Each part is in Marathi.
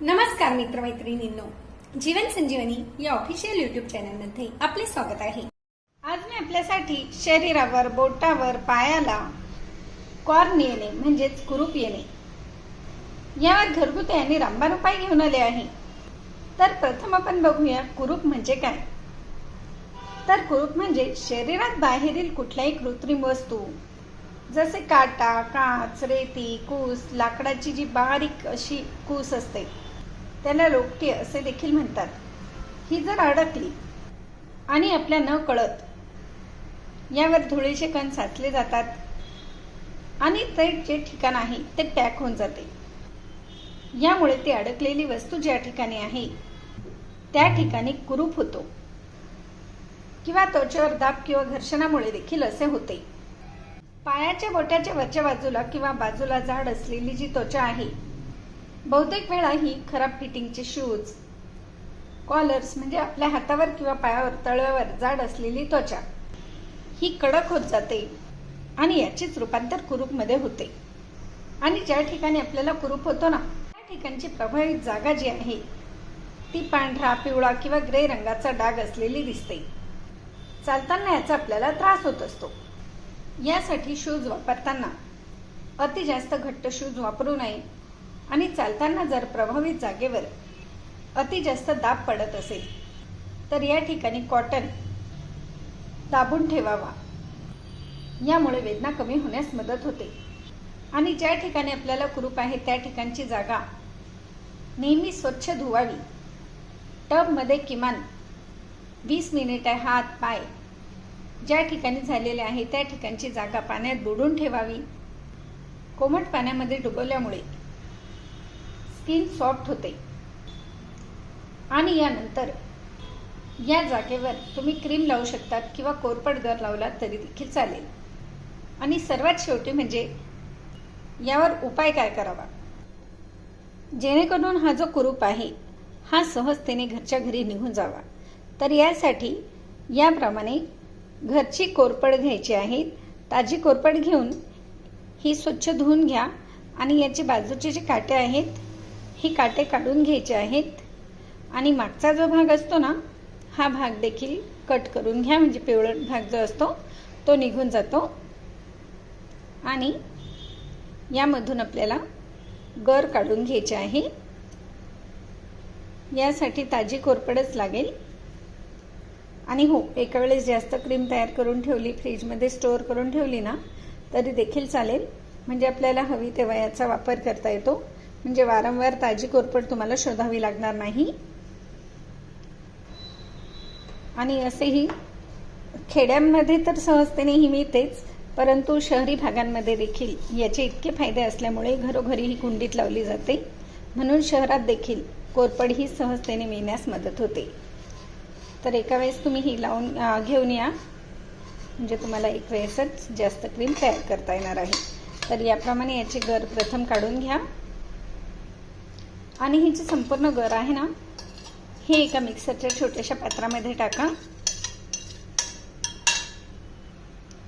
नमस्कार मित्रमैत्रिणींनो. जीवन संजीवनी या ऑफिशियल युट्यूब चॅनलमध्ये आपले स्वागत आहे. आज मी आपल्यासाठी शरीरावर बोटावर पायाला कॉर्न येणे म्हणजेच कुरूप येणे. यावर घरगुती आणि रामबाण उपाय घेऊन आले आहे. तर प्रथम आपण बघूया कुरूप म्हणजे काय. तर कुरूप म्हणजे शरीरात बाहेरील कुठल्याही कृत्रिम वस्तू जसे काटा काच रेती कूस लाकडाची जी बारीक अशी कूस असते त्याला लोकटी असे देखील म्हणतात. ही जर अडकली आणि आपल्या न कळत यावर धुळीचे कण साचले जातात आणि ते जे ठिकाण आहे ते पॅक होऊन जाते. यामुळे ती अडकलेली वस्तू ज्या ठिकाणी आहे त्या ठिकाणी कुरूप होतो. किंवा त्वचेवर दाब किंवा घर्षणामुळे देखील असे होते. पायाच्या बोटाच्या वरच्या बाजूला किंवा बाजूला जाड असलेली जी त्वचा आहे बहुतेक वेळा ही खराब फिटिंगचे शूज कॉलर्स म्हणजे आपल्या हातावर किंवा पायावर तळव्यावर जाड असलेली त्वचा ही कडक होत जाते आणि याचेच रूपांतर कुरूपमध्ये होते. आणि ज्या ठिकाणी आपल्याला कुरूप होतो ना त्या ठिकाणची प्रभावित जागा जी आहे ती पांढरा पिवळा किंवा ग्रे रंगाचा डाग असलेली दिसते. चालताना याचा आपल्याला त्रास होत असतो. यासाठी शूज वापरताना अति जास्त घट्ट शूज वापरू नये. आणि चालताना जर प्रभावित जागेवर अति जास्त दाब पडत असेल तर या ठिकाणी कॉटन दाबून ठेवावा. यामुळे वेदना कमी होण्यास मदत होते. आणि ज्या ठिकाणी आपल्याला कुरूप आहे त्या ठिकाणची जागा नेहमी स्वच्छ धुवावी. टबमध्ये किमान वीस मिनिटे हात पाय ज्या ठिकाणी झालेले आहे त्या ठिकाणची जागा पाण्यात बुडून ठेवावी. कोमट पाण्यामध्ये डुबवल्यामुळे स्किन सॉफ्ट होते. आणि यानंतर या जागेवर तुम्ही क्रीम लावू शकतात किंवा कोरपड गर लावला तरी देखील चालेल. आणि सर्वात शेवटी म्हणजे यावर उपाय काय करावा? जेणेकरून हा जो कुरूप आहे हा सहजतेने घरच्या घरी निघून जावा. तर यासाठी याप्रमाणे घरची कोरपड घ्यायची आहे. ताजी कोरपड घेऊन ही स्वच्छ धुवून घ्या. आणि याची बाजूचे जे काटे आहेत ही काटे काढून घ्यायचे आहेत. आणि मागचा जो भाग असतो ना हा भाग देखील कट करून घ्या. म्हणजे पिवळट भाग जो असतो तो निघून जातो. आणि यामधून आपल्याला गर काढून घ्यायचे आहे. यासाठी ताजी कोरपडच लागेल. आणि हो एका वेळेस जास्त क्रीम तयार करून ठेवली फ्रीजमध्ये स्टोअर करून ठेवली ना तरी देखील चालेल. म्हणजे आपल्याला हवी तेव्हा याचा वापर करता येतो. म्हणजे वारंवार ताजी कोरपड तुम्हाला शोधावी लागणार नाही. आणि असेही खेड्यांमध्ये तर सहजतेने ही मिळतेच परंतु शहरी भागांमध्ये देखील याचे इतके फायदे असल्यामुळे घरोघरी ही कुंडीत लावली जाते. म्हणून शहरात देखील कोरपड ही सहजतेने मिळण्यास मदत होते. तर एका वेळेस तुम्ही ही लावून घेऊन या. म्हणजे तुम्हाला एक वेळेसच जास्त क्रीम तयार करता येणार आहे. तर याप्रमाणे याचे गर प्रथम काढून घ्या. आणि हे जे संपूर्ण गर आहे ना हे एका मिक्सरच्या छोट्याशा पात्रामध्ये टाका.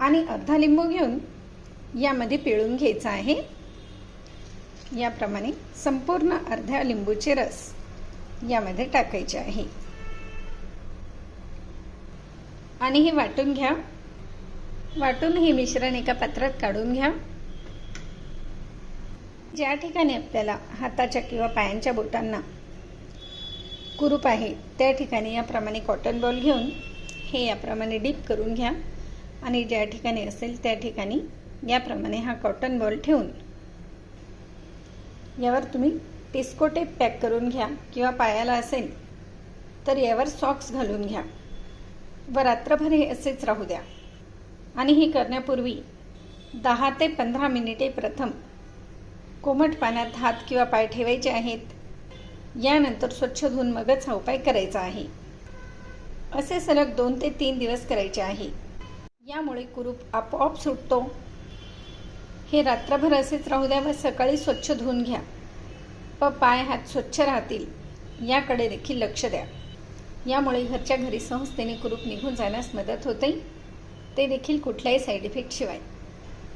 आणि अर्धा लिंबू घेऊन यामध्ये पिळून घ्यायचा आहे. याप्रमाणे संपूर्ण अर्ध्या लिंबूचे रस यामध्ये टाकायचे आहे. आणि हे वाटून घ्या. वाटून हे मिश्रण एका पात्रात काढून घ्या. ज्या ठिकाणी आपल्याला हाताच्या किंवा पायांच्या बोटांना कुरूप आहे त्या ठिकाणी याप्रमाणे कॉटन बॉल घेऊन हे याप्रमाणे डीप करून घ्या. आणि ज्या ठिकाणी असेल त्या ठिकाणी याप्रमाणे हा कॉटन बॉल ठेवून यावर तुम्ही टिस्को टेप पॅक करून घ्या किंवा पायाला असेल तर यावर सॉक्स घालून घ्या. व रात्रभर हे असेच राहू द्या. आणि हे करण्यापूर्वी दहा ते पंधरा मिनिटे प्रथम कोमट पाण्यात हात किंवा पाय ठेवायचे आहेत. यानंतर स्वच्छ धुवून मगच हा उपाय करायचा आहे. असे सलग दोन ते तीन दिवस करायचे आहे. यामुळे कुरूप आपोआप सुटतो. हे रात्रभर असेच राहू द्या व सकाळी स्वच्छ धुवून घ्या. व पाय हात स्वच्छ राहतील याकडे देखील लक्ष द्या. यामुळे घरच्या घरी संस्थेने कुरूप निघून जाण्यास मदत होते. ते देखील कुठल्याही साईड इफेक्ट शिवाय.